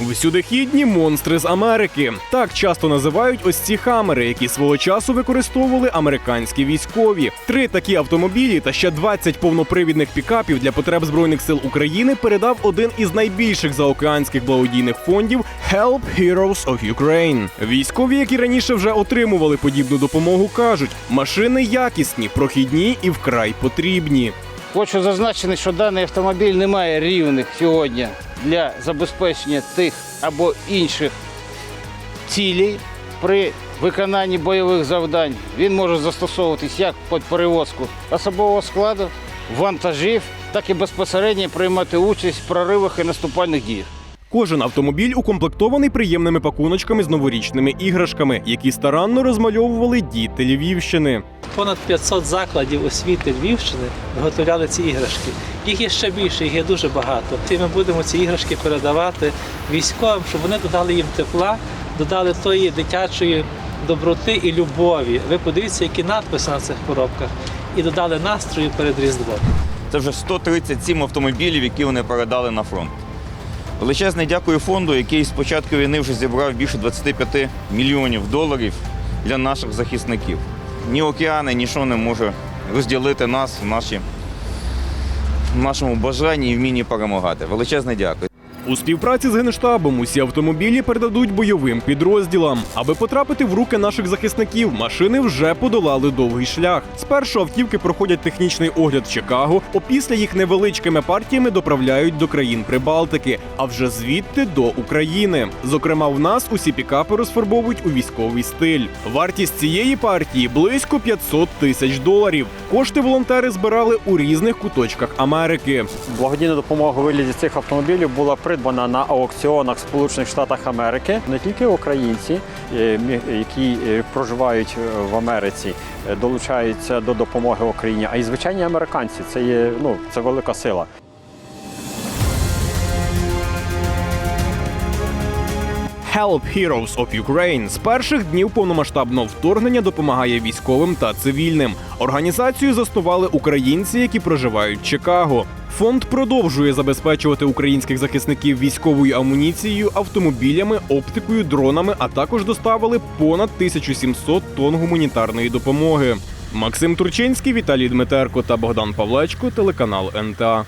Всюдихідні монстри з Америки. Так часто називають ось ці хамери, які свого часу використовували американські військові. Три такі автомобілі та ще 20 повнопривідних пікапів для потреб збройних сил України передав один із найбільших заокеанських благодійних фондів Help Heroes of Ukraine. Військові, які раніше вже отримували подібну допомогу, кажуть, машини якісні, прохідні і вкрай потрібні. Хочу зазначити, що даний автомобіль не має рівних сьогодні для забезпечення тих або інших цілей при виконанні бойових завдань. Він може застосовуватись як під перевозку особового складу, вантажів, так і безпосередньо приймати участь в проривах і наступальних діях. Кожен автомобіль укомплектований приємними пакуночками з новорічними іграшками, які старанно розмальовували діти Львівщини. Понад 500 закладів освіти Львівщини виготовляли ці іграшки. Їх є ще більше, їх є дуже багато. І ми будемо ці іграшки передавати військовим, щоб вони додали їм тепла, додали тої дитячої доброти і любові. Ви подивіться, які надписи на цих коробках, і додали настрою перед Різдвом. Це вже 137 автомобілів, які вони передали на фронт. Величезне дякую фонду, який з початку війни вже зібрав більше 25 мільйонів доларів для наших захисників. Ні океани, нічого не може розділити нас в, наші, в нашому бажанні і вмінні перемагати. Величезне дякую. У співпраці з генштабом усі автомобілі передадуть бойовим підрозділам. Аби потрапити в руки наших захисників, машини вже подолали довгий шлях. Спершу автівки проходять технічний огляд в Чикаго, опісля їх невеличкими партіями доправляють до країн Прибалтики, а вже звідти до України. Зокрема, в нас усі пікапи розфарбовують у військовий стиль. Вартість цієї партії близько 500 тисяч доларів. Кошти волонтери збирали у різних куточках Америки. Благодійна допомога у вигляді цих автомобілів була придбана на аукціонах Сполучених Штатах Америки. Не тільки українці, е, які е, проживають е, в Америці, долучаються до допомоги Україні, а й звичайні американці. Це є ну це велика сила. Help Heroes of Ukraine з перших днів повномасштабного вторгнення допомагає військовим та цивільним. Організацію заснували українці, які проживають в Чикаго. Фонд продовжує забезпечувати українських захисників військовою амуніцією, автомобілями, оптикою, дронами, а також доставили понад 1700 тонн гуманітарної допомоги. Максим Турчинський, Віталій Дмитерко та Богдан Павлечко, телеканал НТА.